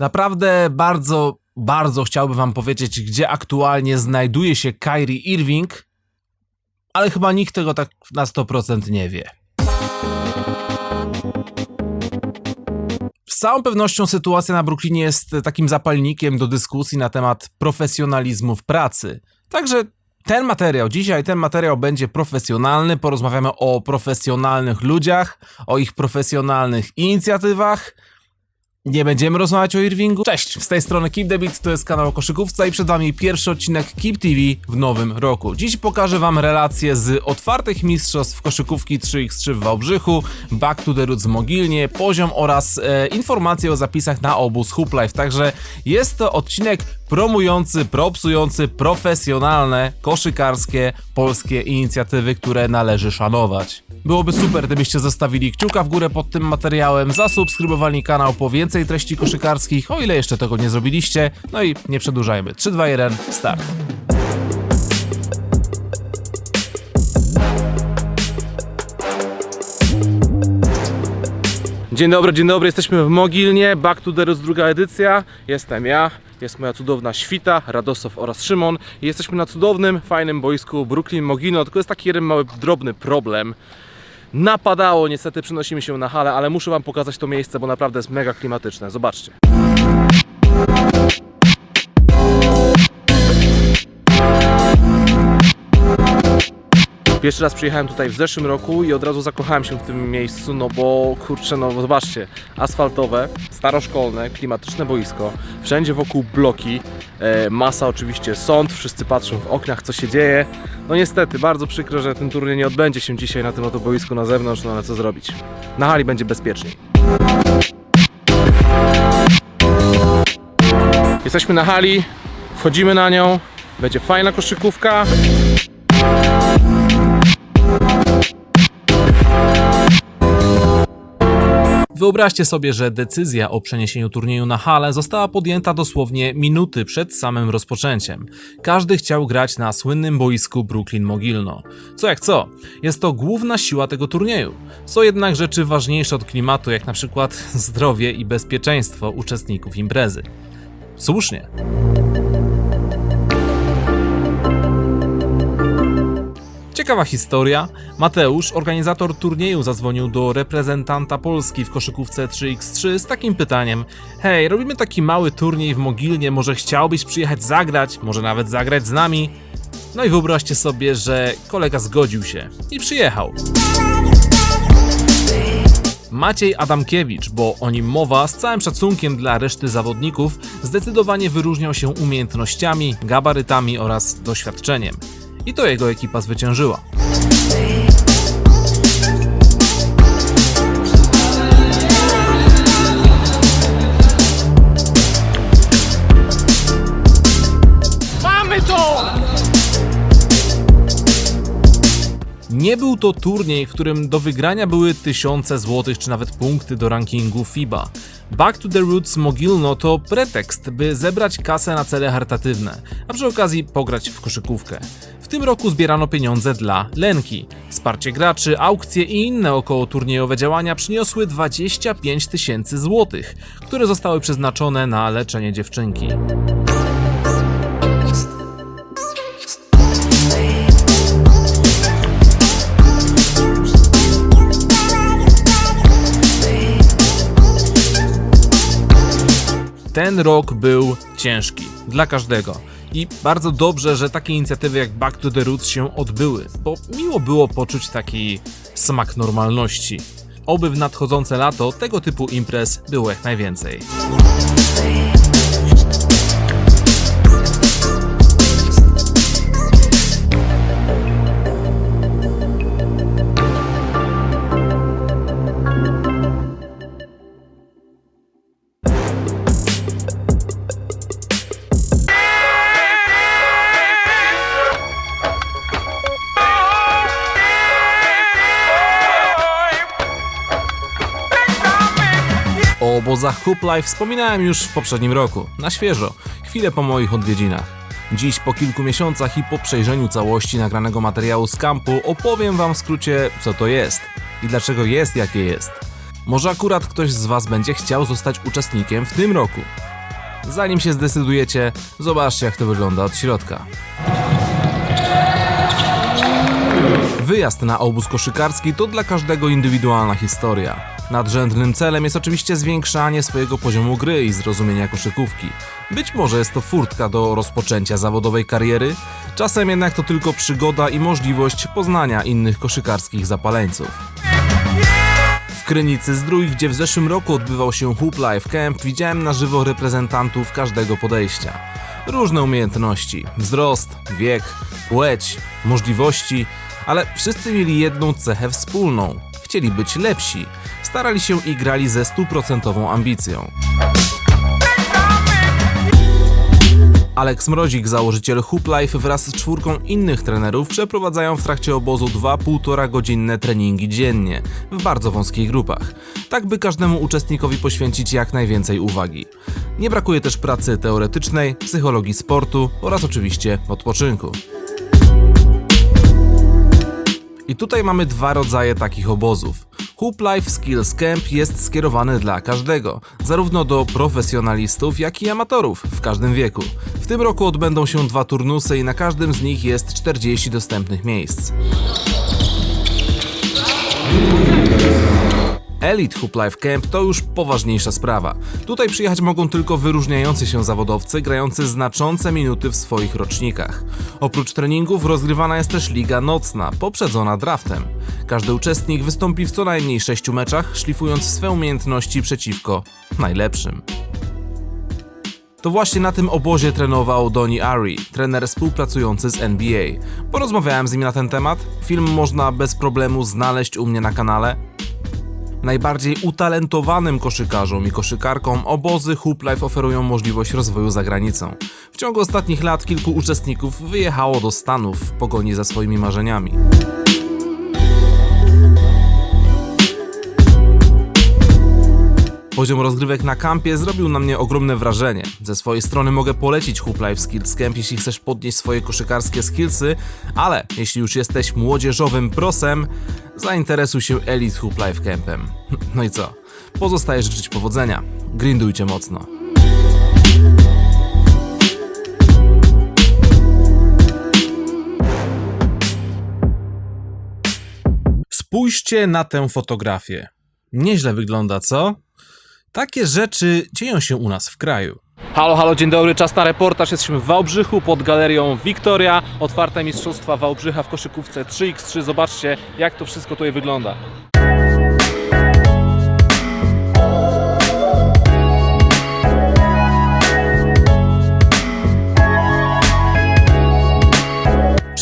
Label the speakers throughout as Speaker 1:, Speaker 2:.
Speaker 1: Naprawdę bardzo, bardzo chciałbym wam powiedzieć, gdzie aktualnie znajduje się Kyrie Irving, ale chyba nikt tego tak na 100% nie wie. Z całą pewnością sytuacja na Brooklynie jest takim zapalnikiem do dyskusji na temat profesjonalizmu w pracy. Także ten materiał, dzisiaj ten materiał będzie profesjonalny. Porozmawiamy o profesjonalnych ludziach, o ich profesjonalnych inicjatywach. Nie będziemy rozmawiać o Irvingu. Cześć, z tej strony Keep the Beat, to jest kanał o koszykówce i przed wami pierwszy odcinek Keep TV w nowym roku. Dziś pokażę wam relacje z otwartych mistrzostw koszykówki 3x3 w Wałbrzychu, Back to the Roots Mogilnie, poziom oraz e, informacje o zapisach na obóz Hoop Life. Także jest to odcinek promujący, propsujący profesjonalne, koszykarskie, polskie inicjatywy, które należy szanować. Byłoby super, gdybyście zostawili kciuka w górę pod tym materiałem, zasubskrybowali kanał po więcej treści koszykarskich, o ile jeszcze tego nie zrobiliście. No i nie przedłużajmy. 3, 2, 1, start. Dzień dobry, dzień dobry, jesteśmy w Mogilnie, Back to the Roots, druga edycja. Jestem ja, jest moja cudowna świta, Radosław oraz Szymon. I jesteśmy na cudownym, fajnym boisku Brooklyn Mogilno, tylko jest taki jeden mały, drobny problem. Napadało, niestety przenosimy się na halę, ale muszę wam pokazać to miejsce, bo naprawdę jest mega klimatyczne. Zobaczcie. Pierwszy raz przyjechałem tutaj w zeszłym roku i od razu zakochałem się w tym miejscu, no bo kurczę, no zobaczcie, asfaltowe, staroszkolne, klimatyczne boisko, wszędzie wokół bloki, e, masa oczywiście sąd, wszyscy patrzą w oknach co się dzieje. No niestety, bardzo przykro, że ten turniej nie odbędzie się dzisiaj na tym oto boisku na zewnątrz, no ale co zrobić. Na hali będzie bezpieczniej. Jesteśmy na hali, wchodzimy na nią, będzie fajna koszykówka. Wyobraźcie sobie, że decyzja o przeniesieniu turnieju na halę została podjęta dosłownie minuty przed samym rozpoczęciem. Każdy chciał grać na słynnym boisku Brooklyn Mogilno. Co jak co, jest to główna siła tego turnieju. Są jednak rzeczy ważniejsze od klimatu, jak na przykład zdrowie i bezpieczeństwo uczestników imprezy. Słusznie. Ciekawa historia. Mateusz, organizator turnieju, zadzwonił do reprezentanta Polski w koszykówce 3x3 z takim pytaniem: Hej, robimy taki mały turniej w Mogilnie, może chciałbyś przyjechać zagrać, może nawet zagrać z nami? No i wyobraźcie sobie, że kolega zgodził się i przyjechał. Maciej Adamkiewicz, bo o nim mowa, z całym szacunkiem dla reszty zawodników, zdecydowanie wyróżniał się umiejętnościami, gabarytami oraz doświadczeniem. I to jego ekipa zwyciężyła.
Speaker 2: Mamy to!
Speaker 1: Nie był to turniej, w którym do wygrania były tysiące złotych czy nawet punkty do rankingu FIBA. Back to the Roots Mogilno to pretekst, by zebrać kasę na cele charytatywne, a przy okazji pograć w koszykówkę. Tym roku zbierano pieniądze dla Lenki. Wsparcie graczy, aukcje i inne około turniejowe działania przyniosły 25 tysięcy złotych, które zostały przeznaczone na leczenie dziewczynki. Ten rok był ciężki dla każdego. I bardzo dobrze, że takie inicjatywy jak Back to the Roots się odbyły, bo miło było poczuć taki smak normalności. Oby w nadchodzące lato tego typu imprez było jak najwięcej. Obozach Hoop Life wspominałem już w poprzednim roku, na świeżo, chwilę po moich odwiedzinach. Dziś, po kilku miesiącach i po przejrzeniu całości nagranego materiału z kampu, opowiem Wam w skrócie, co to jest i dlaczego jest, jakie jest. Może akurat ktoś z Was będzie chciał zostać uczestnikiem w tym roku. Zanim się zdecydujecie, zobaczcie jak to wygląda od środka. Wyjazd na obóz koszykarski to dla każdego indywidualna historia. Nadrzędnym celem jest oczywiście zwiększanie swojego poziomu gry i zrozumienia koszykówki. Być może jest to furtka do rozpoczęcia zawodowej kariery, czasem jednak to tylko przygoda i możliwość poznania innych koszykarskich zapaleńców. W Krynicy Zdrój, gdzie w zeszłym roku odbywał się Hoop Life Camp, widziałem na żywo reprezentantów każdego podejścia. Różne umiejętności, wzrost, wiek, płeć, możliwości, ale wszyscy mieli jedną cechę wspólną. Chcieli być lepsi, starali się i grali ze stuprocentową ambicją. Alex Mrozik, założyciel Hoop Life wraz z czwórką innych trenerów przeprowadzają w trakcie obozu dwa półtora godzinne treningi dziennie, w bardzo wąskich grupach, tak by każdemu uczestnikowi poświęcić jak najwięcej uwagi. Nie brakuje też pracy teoretycznej, psychologii sportu oraz oczywiście odpoczynku. I tutaj mamy dwa rodzaje takich obozów. Hoop Life Skills Camp jest skierowany dla każdego, zarówno do profesjonalistów, jak i amatorów w każdym wieku. W tym roku odbędą się dwa turnusy i na każdym z nich jest 40 dostępnych miejsc. Elite Hoop Life Camp to już poważniejsza sprawa. Tutaj przyjechać mogą tylko wyróżniający się zawodowcy grający znaczące minuty w swoich rocznikach. Oprócz treningów rozgrywana jest też liga nocna, poprzedzona draftem. Każdy uczestnik wystąpi w co najmniej 6 meczach, szlifując swe umiejętności przeciwko najlepszym. To właśnie na tym obozie trenował Donny Ari, trener współpracujący z NBA. Porozmawiałem z nim na ten temat. Film można bez problemu znaleźć u mnie na kanale. Najbardziej utalentowanym koszykarzom i koszykarkom obozy Hoop Life oferują możliwość rozwoju za granicą. W ciągu ostatnich lat kilku uczestników wyjechało do Stanów w pogoni za swoimi marzeniami. Poziom rozgrywek na kampie zrobił na mnie ogromne wrażenie. Ze swojej strony mogę polecić Hoop Life Skills Camp, jeśli chcesz podnieść swoje koszykarskie skillsy, ale jeśli już jesteś młodzieżowym prosem, zainteresuj się Elite Hoop Life Campem. No i co? Pozostaje życzyć powodzenia. Grindujcie mocno. Spójrzcie na tę fotografię. Nieźle wygląda, co? Takie rzeczy dzieją się u nas w kraju.
Speaker 2: Halo, halo, dzień dobry, czas na reportaż. Jesteśmy w Wałbrzychu pod galerią Wiktoria. Otwarte Mistrzostwa Wałbrzycha w koszykówce 3x3. Zobaczcie, jak to wszystko tutaj wygląda.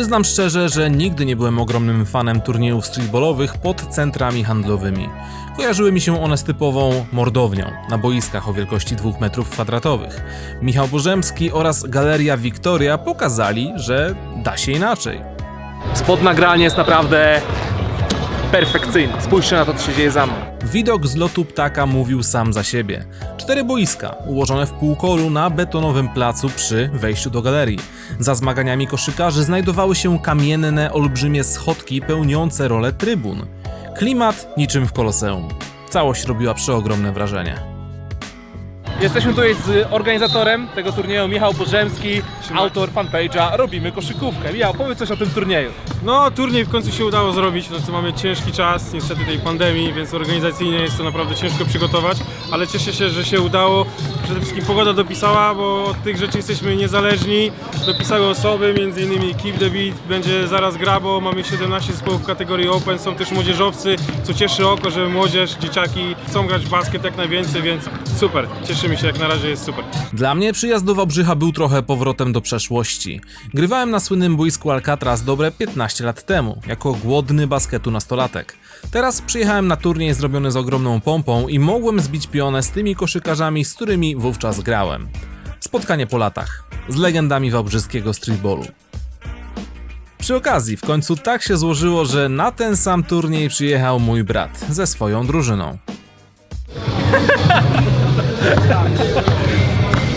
Speaker 1: Przyznam szczerze, że nigdy nie byłem ogromnym fanem turniejów streetballowych pod centrami handlowymi. Kojarzyły mi się one z typową mordownią na boiskach o wielkości 2 metrów kwadratowych. Michał Bożemski oraz Galeria Wiktoria pokazali, że da się inaczej.
Speaker 2: Spod nagrania jest naprawdę perfekcyjny. Spójrzcie na to, co się dzieje za mną.
Speaker 1: Widok z lotu ptaka mówił sam za siebie. Cztery boiska, ułożone w półkolu na betonowym placu przy wejściu do galerii. Za zmaganiami koszykarzy znajdowały się kamienne, olbrzymie schodki pełniące rolę trybun. Klimat niczym w Koloseum. Całość robiła przeogromne wrażenie.
Speaker 2: Jesteśmy tutaj z organizatorem tego turnieju, Michał Bożemski, autor fanpage'a Robimy Koszykówkę. Michał, powiedz coś o tym turnieju.
Speaker 3: No, turniej w końcu się udało zrobić, no co mamy ciężki czas, niestety tej pandemii, więc organizacyjnie jest to naprawdę ciężko przygotować, ale cieszę się, że się udało. Przede wszystkim pogoda dopisała, bo od tych rzeczy jesteśmy niezależni. Dopisały osoby, m.in. Keep the Beat, będzie zaraz gra, bo mamy 17 zespołów w kategorii Open, są też młodzieżowcy, co cieszy oko, że młodzież, dzieciaki chcą grać w basket jak najwięcej, więc super, cieszymy się, jak na razie jest super.
Speaker 1: Dla mnie przyjazd do Wałbrzycha był trochę powrotem do przeszłości. Grywałem na słynnym boisku Alcatraz dobre 15 lat temu, jako głodny basketu nastolatek. Teraz przyjechałem na turniej zrobiony z ogromną pompą i mogłem zbić pionę z tymi koszykarzami, z którymi wówczas grałem. Spotkanie po latach, z legendami wałbrzyskiego streetballu. Przy okazji, w końcu tak się złożyło, że na ten sam turniej przyjechał mój brat ze swoją drużyną.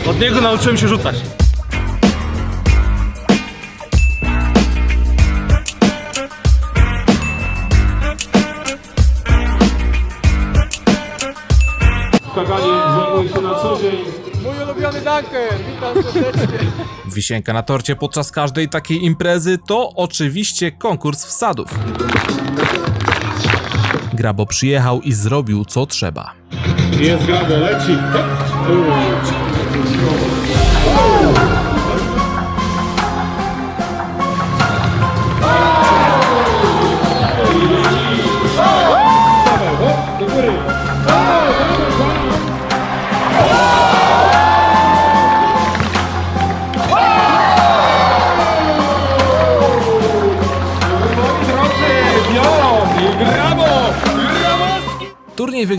Speaker 2: Od niego nauczyłem się rzucać.
Speaker 4: Dunker, witam serdecznie.
Speaker 1: Wisienka na torcie podczas każdej takiej imprezy to oczywiście konkurs wsadów. Grabo przyjechał i zrobił co trzeba.
Speaker 3: Jest Grabo, leci.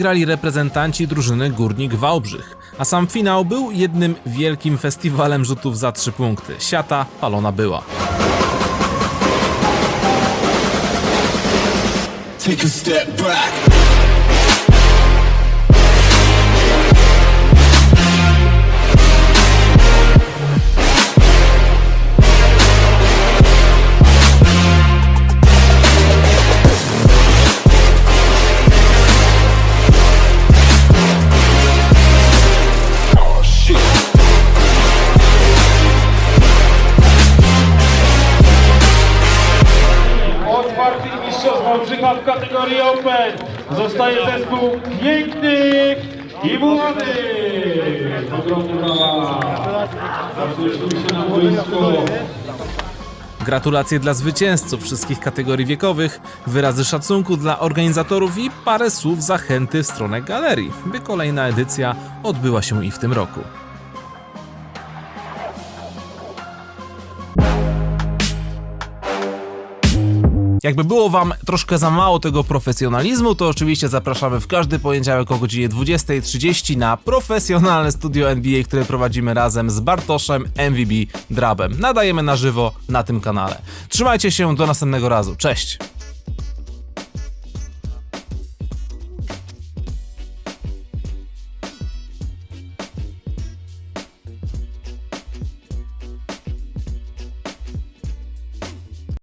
Speaker 1: Wygrali reprezentanci drużyny Górnik Wałbrzych, a sam finał był jednym wielkim festiwalem rzutów za trzy punkty. Siata palona była.
Speaker 5: Take a step back.
Speaker 6: Zostaje zespół pięknych i młodych. Ogromne brawa. Się na boisko.
Speaker 1: Gratulacje dla zwycięzców wszystkich kategorii wiekowych, wyrazy szacunku dla organizatorów i parę słów zachęty w stronę galerii, by kolejna edycja odbyła się i w tym roku. Jakby było Wam troszkę za mało tego profesjonalizmu, to oczywiście zapraszamy w każdy poniedziałek o godzinie 20.30 na profesjonalne studio NBA, które prowadzimy razem z Bartoszem MVB Drabem. Nadajemy na żywo na tym kanale. Trzymajcie się, do następnego razu. Cześć!